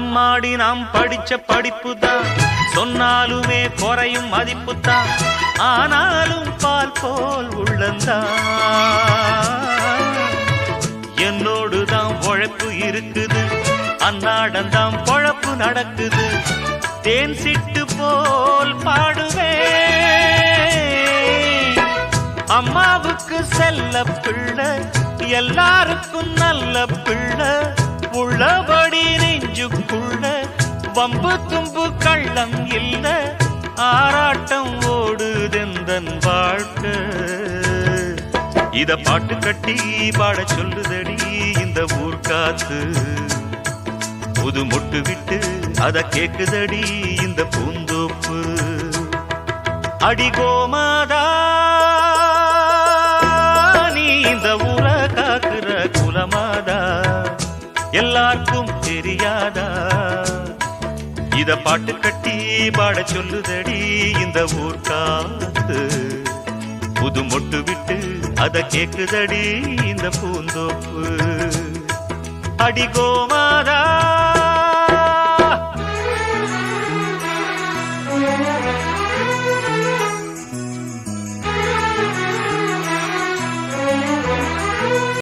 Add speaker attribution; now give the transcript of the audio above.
Speaker 1: அம்மாடி நாம் படிச்ச படிப்பு தான் சொன்னாலுமே குறையும் மதிப்பு தான் ஆனாலும் பால் போல் உள்ளந்தான். என்னோடு தான் உழைப்பு இருக்குது. அன்னாடந்தான் பொழப்பு நடக்குது. தேன் சிட்டு போல் பாடுவேன். அம்மாவுக்கு செல்ல பிள்ளை எல்லாருக்கும் நல்ல பிள்ளை. உள்ளபடி நெஞ்சுக்குள்ள வம்பு தும்பு கள்ளம் இல்ல ஆராட்டம் ஓடுதெந்தன் வாழ்க்கை. இத பாட்டு கட்டி பாட சொல்லுதடி இந்த ஊர் காத்து. புது மொட்டு விட்டு அத கேக்குதடி இந்த பூந்தோப்பு. அடி எல்லாருக்கும் தெரியாதா? இத பாட்டு கட்டி பாட சொல்லுதடி இந்த ஊர் காத்து. புது மொட்டு விட்டு அத கேக்குதடி இந்த பூந்தோப்பு. அடிகோமா